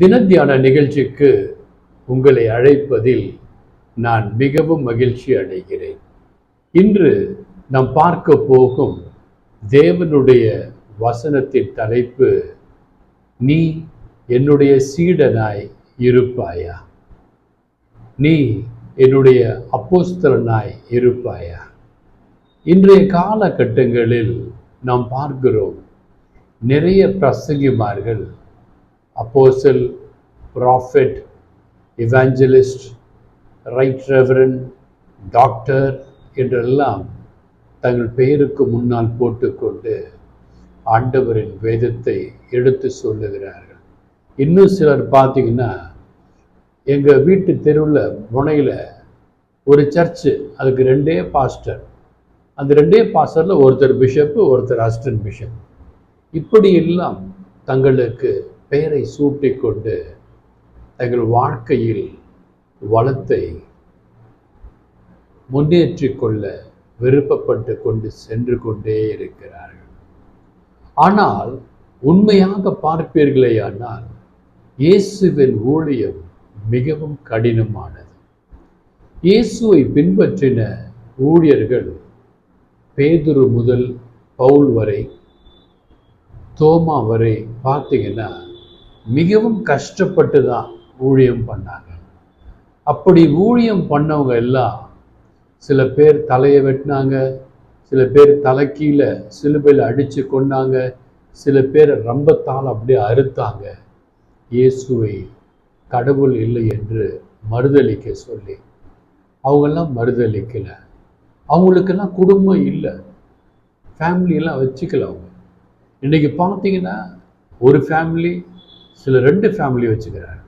தினத்தியான நிகழ்ச்சிக்கு உங்களை அழைப்பதில் நான் மிகவும் மகிழ்ச்சி அடைகிறேன். இன்று நாம் பார்க்க போகும் தேவனுடைய வசனத்தின் தலைப்பு நீ என்னுடைய சீடனாய் இருப்பாயா? நீ என்னுடைய அப்போஸ்தலனாய் இருப்பாயா? இன்றைய காலகட்டங்களில் நாம் பார்க்கிறோம் நிறைய பிரசங்கிமார்கள் apostle prophet evangelist right reverend doctor என்றெல்லாம் தங்கள் பெயருக்கு முன்னால் போட்டுக்கொண்டு ஆண்டவரின் வேதத்தை எடுத்து சொல்லுகிறார்கள். இன்னும் சிலர் பார்த்தீங்கன்னா எங்கள் வீட்டு தெருவில் முனையில் ஒரு சர்ச்சு அதுக்கு ரெண்டே பாஸ்டர் அந்த ரெண்டே பாஸ்டரில் ஒருத்தர் பிஷப்பு ஒருத்தர் அசிஸ்டன்ட் பிஷப் இப்படியெல்லாம் தங்களுக்கு பெயரை சூட்டிக்கொண்டு தங்கள் வாழ்க்கையில் வளத்தை முன்னேற்றிக் கொள்ள விருப்பப்பட்டு கொண்டு சென்று கொண்டே இருக்கிறார்கள். ஆனால் உண்மையாக பார்ப்பீர்களேயானால் இயேசுவின் ஊழியம் மிகவும் கடினமானது. இயேசுவை பின்பற்றின ஊழியர்கள் பேதுரு முதல் பவுல் வரை தோமா வரை பார்த்தீங்கன்னா மிகவும் கஷ்டப்பட்டு தான் ஊழியம் பண்ணாங்க. அப்படி ஊழியம் பண்ணவங்க எல்லாம் சில பேர் தலையை வெட்டினாங்க சில பேர் தலைக்கீழ சிலுபையில் அடித்து கொண்டாங்க சில பேர் ரம்பத்தால் அப்படியே அறுத்தாங்க. இயேசுவை கடவுள் இல்லை என்று மறுதளிக்க சொல்லி அவங்கெல்லாம் மறுதளிக்கலை அவங்களுக்கெல்லாம் குடும்பம் இல்லை. ஃபேமிலியெல்லாம் வச்சுக்கல அவங்க. இன்றைக்கி பார்த்தீங்கன்னா ஒரு ஃபேமிலி சில ரெண்டு ஃபேமிலி வச்சுக்கிறார்.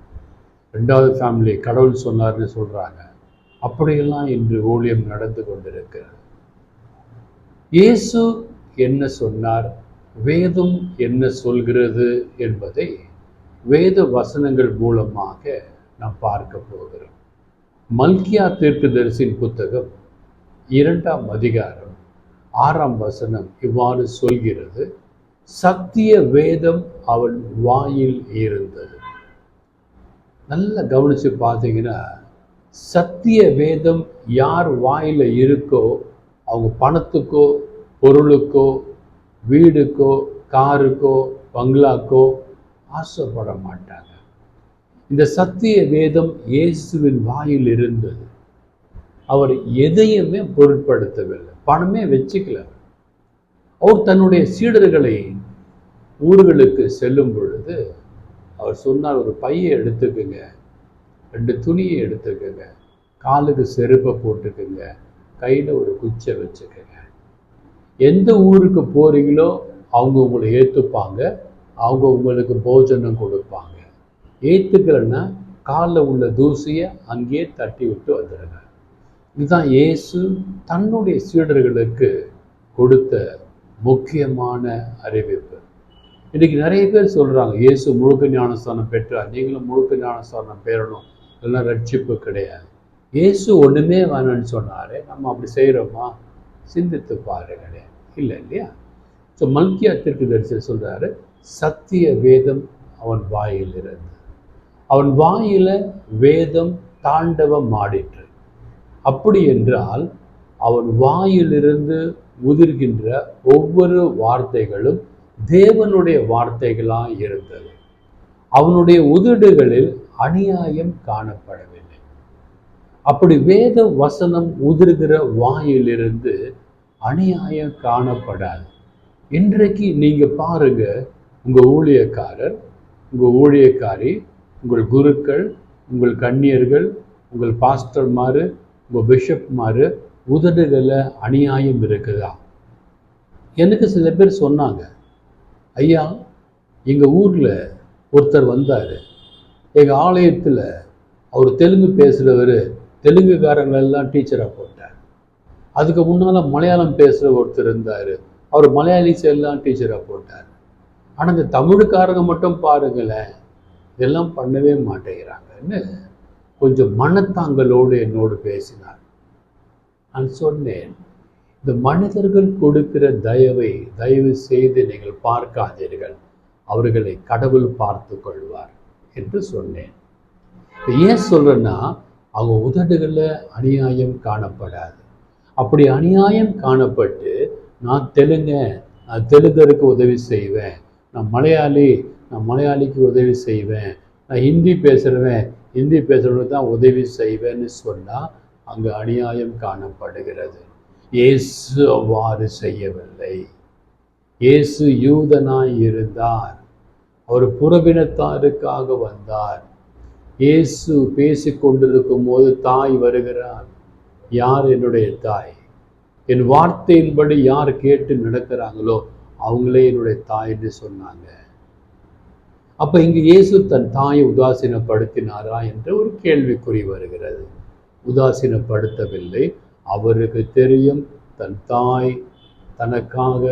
ரெண்டாவது ஃபேமிலி கடவுள் சொன்னார்னு சொல்கிறாங்க அப்படியெல்லாம் இன்று ஊழியம் நடந்து கொண்டிருக்கிறது. இயேசு என்ன சொன்னார்? வேதம் என்ன சொல்கிறது என்பதை வேத வசனங்கள் மூலமாக நாம் பார்க்க போகிறோம். மல்கியா தீர்க்கதரிசின் புத்தகம் இரண்டாம் அதிகாரம் ஆறாம் வசனம் இவ்வாறு சொல்கிறது. சத்திய வேதம் அவன் வாயில் இருந்தது நல்லா கவனித்து பார்த்தீங்கன்னா சத்திய வேதம் யார் வாயில் இருக்கோ அவங்க பணத்துக்கோ பொருளுக்கோ வீடுக்கோ காருக்கோ பங்களாக்கோ ஆசைப்பட மாட்டாங்க. இந்த சத்திய வேதம் இயேசுவின் வாயில் இருந்தது. அவர் எதையுமே பொருட்படுத்தவில்லை. பணமே வச்சுக்கல அவர் தன்னுடைய சீடர்களை ஊர்களுக்கு செல்லும் பொழுது அவர் சொன்னார் ஒரு பையை எடுத்துக்கோங்க ரெண்டு துணியை எடுத்துக்கோங்க காலுக்கு செருப்பை போட்டுக்கோங்க கையில் ஒரு குச்சை வச்சுக்கோங்க. எந்த ஊருக்கு போகிறீங்களோ அவங்க உங்களை ஏற்றுப்பாங்க அவங்க உங்களுக்கு போஜனம் கொடுப்பாங்க. ஏற்றுக்கலைன்னா காலில் உள்ள தூசியை அங்கேயே தட்டி விட்டு வந்துடுங்க இதுதான் இயேசு தன்னுடைய சீடர்களுக்கு கொடுத்த முக்கியமான அறிவிப்பு. இன்றைக்கி நிறைய பேர் சொல்கிறாங்க இயேசு முழுக்க ஞானஸ்தானம் பெற்றார். நீங்களும் முழுக்க ஞானஸ்தானம் பெறணும். இதெல்லாம் ரட்சிப்பு கிடையாது. இயேசு ஒன்றுமே வேணும்னு சொன்னார். நம்ம அப்படி செய்கிறோமா சிந்தித்து பாருங்களே இல்லை இல்லையா? ஸோ மல்கியா திருக்கு தரிசனம் சொல்கிறாரு சத்திய வேதம் அவன் வாயில் இருந்து. அவன் வாயில வேதம் தாண்டவம் ஆடிற்று அப்படி என்றால் அவன் வாயிலிருந்து உதிர்கின்ற ஒவ்வொரு வார்த்தைகளும் தேவனுடைய வார்த்தைகளாக இருந்தது. அவனுடைய உதடுகளில் அநியாயம் காணப்படவில்லை. அப்படி வேத வசனம் உதிர்கிற வாயிலிருந்து அநியாயம் காணப்படாது. இன்றைக்கு நீங்க பாருங்க உங்க ஊழியக்காரர் உங்க ஊழியக்காரி உங்கள் குருக்கள் உங்கள் கன்னியர்கள் உங்கள் பாஸ்டர்மாரு உங்கள் பிஷப்மாரு உதடுகளில் அநியாயம் இருக்குதா? எனக்கு சில பேர் சொன்னாங்க ஐயா எங்கள் ஊரில் ஒருத்தர் வந்தார். எங்கள் ஆலயத்தில் அவர் தெலுங்கு பேசுகிறவர் தெலுங்குக்காரங்களெல்லாம் டீச்சராக போட்டார். அதுக்கு முன்னால் மலையாளம் பேசுகிற ஒருத்தர் இருந்தார். அவர் மலையாளிஸ் எல்லாம் டீச்சராக போட்டார். ஆனால் இந்த தமிழுக்காரங்க மட்டும் பாருங்களேன் இதெல்லாம் பண்ணவே மாட்டேங்கிறாங்கன்னு கொஞ்சம் மனத்தாங்கலோடு என்னோடு பேசினார். நான் சொன்னேன் இந்த மனிதர்கள் கொடுக்கிற தயவை தயவு செய்து நீங்கள் பார்க்காதீர்கள். அவர்களை கடவுள் பார்த்து கொள்வார் என்று சொன்னேன். ஏன் சொல்றேன்னா அவங்க உதடுகளில் அநியாயம் காணப்படாது. அப்படி அநியாயம் காணப்பட்டு நான் தெலுங்க நான் தெலுங்கருக்கு உதவி செய்வேன். நான் மலையாளி நான் மலையாளிக்கு உதவி செய்வேன். நான் ஹிந்தி பேசுகிறவன் ஹிந்தி பேசுகிறவனுக்கு தான் உதவி செய்வேன்னு சொன்னால் அங்கு அநியாயம் காணப்படுகிறது. இயேசு அவ்வாறு செய்யவில்லை. இயேசு யூதனாய் இருந்தார். அவர் புறவினத்தாருக்காக வந்தார். இயேசு பேசி கொண்டிருக்கும் போது தாய் வருகிறார். யார் என்னுடைய தாய்? என் வார்த்தையின்படி யார் கேட்டு நடக்கிறாங்களோ அவங்களே என்னுடைய தாய் என்று சொன்னாங்க. அப்ப இங்கு இயேசு தன் தாயை உதாசீனப்படுத்தினாரா என்ற ஒரு கேள்விக்குறி வருகிறது. உதாசீனப்படுத்தவில்லை. அவருக்கு தெரியும் தன் தாய் தனக்காக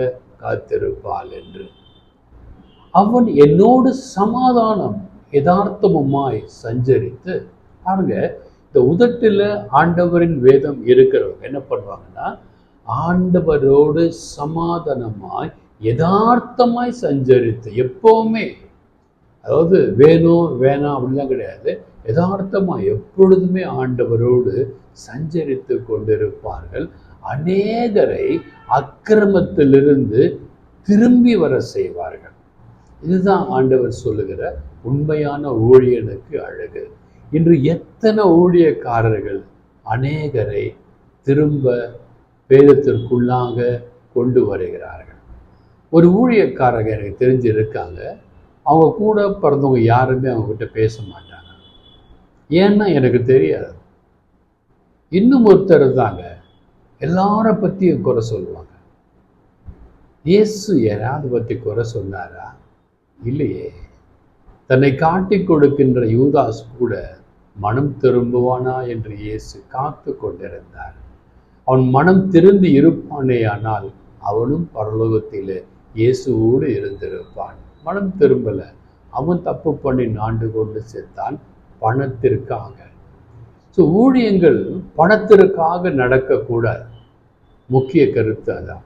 காத்திருப்பாள் என்று. அவன் என்னோடு சமாதானம் யதார்த்தமுமாய் சஞ்சரித்து பாருங்க இந்த உதட்டில் ஆண்டவரின் வேதம் இருக்கிறவங்க என்ன பண்ணுவாங்கன்னா ஆண்டவரோடு சமாதானமாய் யதார்த்தமாய் சஞ்சரித்து எப்பவுமே அதாவது வேணும் வேணாம் அப்படிலாம் கிடையாது. யதார்த்தமாக எப்பொழுதுமே ஆண்டவரோடு சஞ்சரித்து கொண்டிருப்பார்கள். அநேகரை அக்கிரமத்திலிருந்து திரும்பி வர செய்வார்கள். இதுதான் ஆண்டவர் சொல்லுகிற உண்மையான ஊழியனுக்கு அழகு. இன்று எத்தனை ஊழியக்காரர்கள் அநேகரை திரும்ப வேதத்திற்குள்ளாக கொண்டு வருகிறார்கள். ஒரு ஊழியக்காரங்க எனக்கு தெரிஞ்சு இருக்காங்க அவங்க கூட பிறந்தவங்க யாருமே அவங்க கிட்ட பேச மாட்டாங்க. ஏன்னா எனக்கு தெரியாது. இன்னும் ஒருத்தர் தாங்க எல்லார பற்றியும் குறை சொல்லுவாங்க. இயேசு யாராவது பற்றி குறை சொன்னாரா? இல்லையே. தன்னை காட்டி கொடுக்கின்ற யூதாஸ் கூட மனம் திரும்புவானா என்று இயேசு காத்து கொண்டிருந்தார். அவன் மனம் திரும்பி இருப்பானே ஆனால் அவனும் பரலோகத்தில் இயேசுவோடு இருந்திருப்பான். மனம் திரும்பல. அவன் தப்பு பண்ணி நாண்டு கொண்டு செத்தான். பணத்திற்காக. ஸோ ஊழியங்கள் பணத்திற்காக நடக்கக்கூடாது. முக்கிய கருத்து அதான்.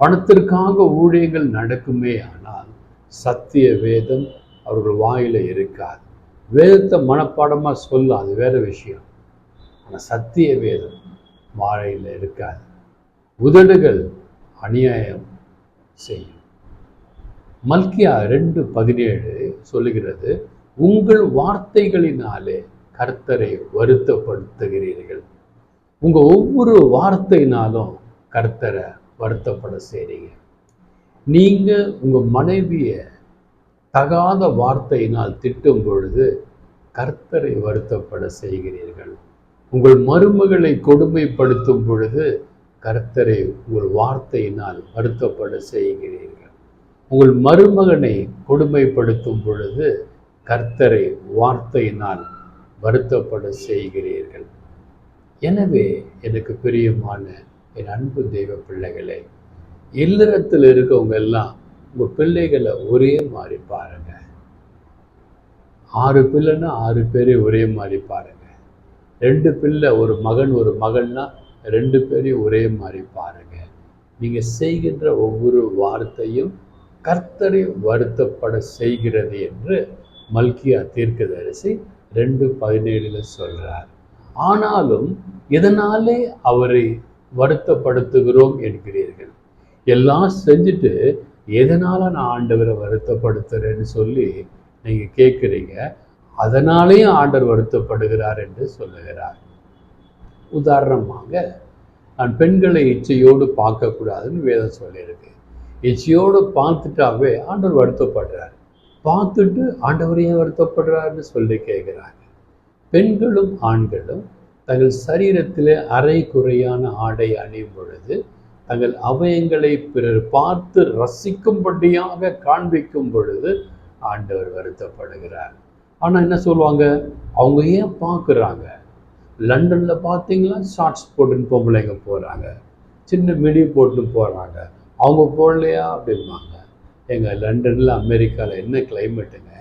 பணத்திற்காக ஊழியங்கள் நடக்குமே ஆனால் சத்திய வேதம் அவர்கள் வாயில இருக்காது. வேதத்தை மனப்பாடமாக சொல்ல அது வேற விஷயம். ஆனால் சத்திய வேதம் வாழையில் இருக்காது. உதடுகள் அநியாயம் செய்யும். மல்கியா ரெண்டு பதினேழு சொல்லுகிறது உங்கள் வார்த்தைகளினாலே கர்த்தரை வருத்தப்படுத்துகிறீர்கள். உங்கள் ஒவ்வொரு வார்த்தையினாலும் கர்த்தரை வருத்தப்பட செய்கிறீங்க நீங்கள் உங்கள் மனைவியை தகாத வார்த்தையினால் திட்டும் பொழுது கர்த்தரை வருத்தப்பட செய்கிறீர்கள். உங்கள் மருமகளை கொடுமைப்படுத்தும் பொழுது கர்த்தரை உங்கள் வார்த்தையினால் வருத்தப்பட செய்கிறீர்கள். உங்கள் மருமகனை கொடுமைப்படுத்தும் பொழுது கர்த்தரை வார்த்தையினால் வருத்தப்பட செய்கிறீர்கள். எனவே எனக்கு பிரியமான என் அன்பு தெய்வ பிள்ளைகளே இல்லறத்தில் இருக்கவங்க எல்லாம் உங்கள் பிள்ளைகளை ஒரே மாதிரி பாருங்க. ஆறு பிள்ளைன்னா ஆறு பேரை ஒரே மாதிரி பாருங்க. ரெண்டு பிள்ளை ஒரு மகன் ஒரு மகன்னா ரெண்டு பேரையும் ஒரே மாதிரி பாருங்க. நீங்கள் செய்கின்ற ஒவ்வொரு வார்த்தையும் கர்த்தரை வருத்தப்பட செய்கிறது என்று மல்கியா தீர்க்கதரிசி ரெண்டு பதினேழுல சொல்றார். ஆனாலும் இதனாலே அவரை வருத்தப்படுத்துகிறோம் என்கிறீர்கள்? எல்லாம் செஞ்சுட்டு எதனால நான் ஆண்டவரை வருத்தப்படுத்துறேன்னு சொல்லி நீங்க கேட்குறீங்க அதனாலேயும் ஆண்டவர் வருத்தப்படுகிறார் என்று சொல்லுகிறார். உதாரணமாக நான் பெண்களை இச்சையோடு பார்க்கக்கூடாதுன்னு வேதம் சொல்லியிருக்கு. இச்சையோடு பார்த்துட்டாவே ஆண்டவர் வருத்தப்படுறார். பார்த்துட்டு ஆண்டவரையும் வருத்தப்படுறாருன்னு சொல்லி கேட்குறாங்க. பெண்களும் ஆண்களும் தங்கள் சரீரத்தில் அரை குறையான ஆடை அணியும் பொழுது தங்கள் அவயங்களை பிறர் பார்த்து ரசிக்கும்படியாக காண்பிக்கும் பொழுது ஆண்டவர் வருத்தப்படுகிறார். ஆனால் என்ன சொல்லுவாங்க? அவங்க ஏன் பார்க்குறாங்க? லண்டனில் பார்த்தீங்களா? ஷார்ட்ஸ் போட்டுன்னு பொம்பளைங்க போகிறாங்க சின்ன மிடி போட்டுன்னு போகிறாங்க அவங்க போடலையா? அப்படிம்பாங்க. எங்கள் லண்டனில் அமெரிக்காவில் என்ன கிளைமேட்டுங்க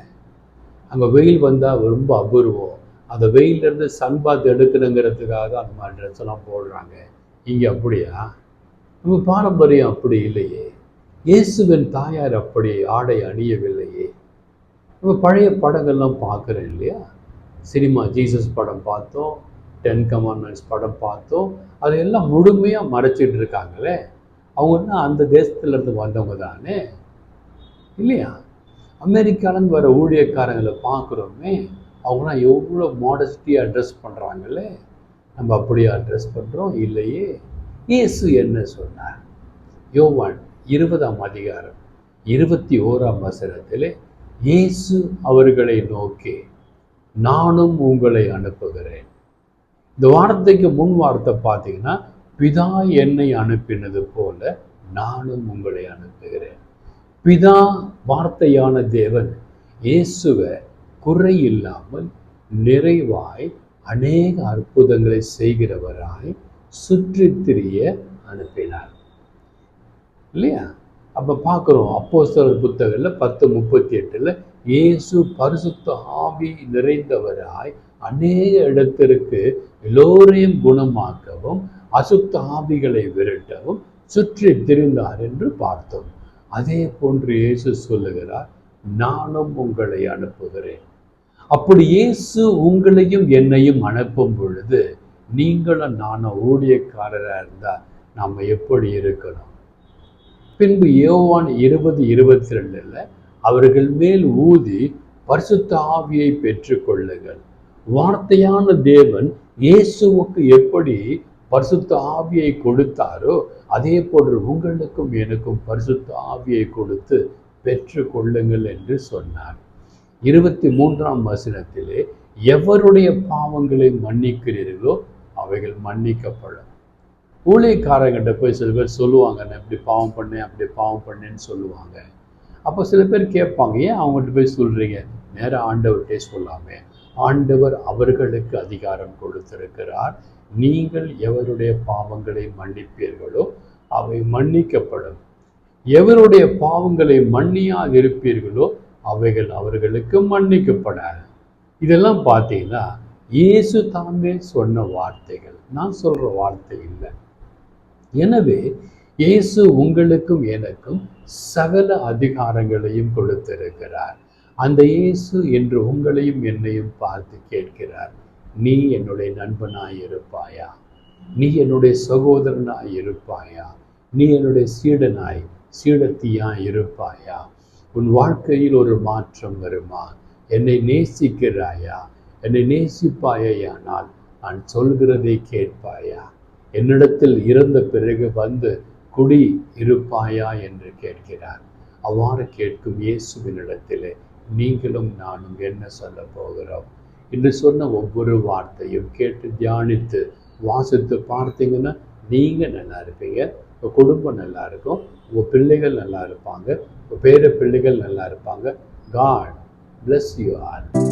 அங்கே வெயில் வந்தால் ரொம்ப அபூர்வம். அந்த வெயிலேருந்து சன்பாத் எடுக்கணுங்கிறதுக்காக அந்த மாதிரி ட்ரெஸ்லாம் போடுறாங்க. இங்கே அப்படியா? நம்ம பாரம்பரியம் அப்படி இல்லையே. இயேசுவின் தாயார் அப்படி ஆடை அணியவில்லையே. நம்ம பழைய படங்கள்லாம் பார்க்குறேன் இல்லையா? சினிமா ஜீசஸ் படம் பார்த்தோம் டென் கமாண்ட்மெண்ட்ஸ் படம் பார்த்தோம். அதையெல்லாம் முழுமையாக மறைச்சிட்டு இருக்காங்களே. அவங்கன்னா அந்த தேசத்துலேருந்து வந்தவங்க தானே? இல்லையா? அமெரிக்காலேருந்து வர ஊழியக்காரங்களை பார்க்குறோமே அவங்களாம் எவ்வளோ மாடஸ்டியாக ட்ரெஸ் பண்ணுறாங்களே நம்ம அப்படியே அட்ரஸ் பண்ணுறோம் இல்லையே. இயேசு என்ன சொன்னார்? யோவான் இருபதாம் அதிகாரம் இருபத்தி ஓராம் வசனத்தில் இயேசு அவர்களை நோக்கி நானும் உங்களை அனுப்புகிறேன். இந்த வார்த்தைக்கு முன் வார்த்தை பார்த்தீங்கன்னா பிதா என்னை அனுப்பினது போல நானும் உங்களை அனுப்புகிறேன். பிதா வார்த்தையான தேவன் இயேசுவை குறை இல்லாமல் நிறைவாய் அநேக அற்புதங்களை செய்கிறவராய் சுற்றி திரிய அனுப்பினார். இல்லையா? அப்போ பார்க்குறோம் அப்போஸ்தலர் புத்தகத்தில் பத்து முப்பத்தி எட்டில் இயேசு பரிசுத்த ஆவி நிறைந்தவராய் அநேக இடத்திற்கு எல்லோரையும் குணமாக்கவும் அசுத்த ஆவிகளை விரட்டவும் சுற்றி திரிந்தார் என்று பார்த்தோம். அதே போன்று இயேசு சொல்லுகிறார் நானும் உங்களை அனுப்புகிறேன். அப்படி இயேசு உங்களையும் என்னையும் அனுப்பும் பொழுது நீங்களும் நானும் ஊழியக்காரராக இருந்தால் நாம் எப்படி இருக்கணும்? பின்பு யோவான் இருபது இருபத்தி ரெண்டில் அவர்கள் மேல் ஊதி பரிசுத்த ஆவியை பெற்றுக்கொள்ளுங்கள். வார்த்தையான தேவன் இயேசுவுக்கு எப்படி பரிசுத்த ஆவியை கொடுத்தாரோ அதே போன்று உங்களுக்கும் எனக்கும் பரிசுத்த ஆவியை கொடுத்து பெற்று கொள்ளுங்கள் என்று சொன்னார். இருபத்தி மூன்றாம் வசனத்திலே எவருடைய பாவங்களை மன்னிக்கிறீர்களோ அவைகள் மன்னிக்கப்படும். ஊழியக்காரங்கிட்ட போய் சில பேர் சொல்லுவாங்க நான் இப்படி பாவம் பண்ணேன் அப்படி பாவம் பண்ணேன்னு சொல்லுவாங்க. அப்போ சில பேர் கேட்பாங்க ஏன் அவங்கள்ட்ட போய் சொல்கிறீங்க நேராக ஆண்டவர்கிட்டே சொல்லாமே ஆண்டவர் அவர்களுக்கு அதிகாரம் கொடுத்திருக்கிறார். நீங்கள் எவருடைய பாவங்களை மன்னிப்பீர்களோ அவை மன்னிக்கப்படும். எவருடைய பாவங்களை மன்னியாக இருப்பீர்களோ அவைகள் அவர்களுக்கு மன்னிக்கப்படாது இதெல்லாம் பார்த்தீங்கன்னா இயேசு தாமே சொன்ன வார்த்தைகள். நான் சொல்கிற வார்த்தை இல்லை. எனவே இயேசு உங்களுக்கும் எனக்கும் சகல அதிகாரங்களையும் கொடுத்திருக்கிறார். அந்த இயேசு என்று உங்களையும் என்னையும் பார்த்து கேட்கிறார். நீ என்னுடைய நண்பனாய் இருப்பாயா நீ என்னுடைய சகோதரனாய் இருப்பாயா நீ என்னுடைய சீடனாய் சீடத்தியாய் இருப்பாயா உன் வாழ்க்கையில் ஒரு மாற்றம் வருமா? என்னை நேசிக்கிறாயா? என்னை நேசிப்பாயானால் நான் சொல்கிறதை கேட்பாயா? என்னிடத்தில் இறந்த பிறகு வந்து குடி இருப்பாயா என்று கேட்கிறார். அவ்வாறு கேட்கும் இயேசுவினிடத்திலே நீங்களும் நானும் என்ன சொல்ல போகிறோம்? என்று சொன்ன ஒவ்வொரு வார்த்தையும் கேட்டு தியானித்து வாசித்து பார்த்தீங்கன்னா நீங்கள் நல்லா இருப்பீங்க. உங்கள் குடும்பம் நல்லா இருக்கும். உங்கள் பிள்ளைகள் நல்லா இருப்பாங்க. உங்கள் பேர பிள்ளைகள் நல்லா இருப்பாங்க. God bless you are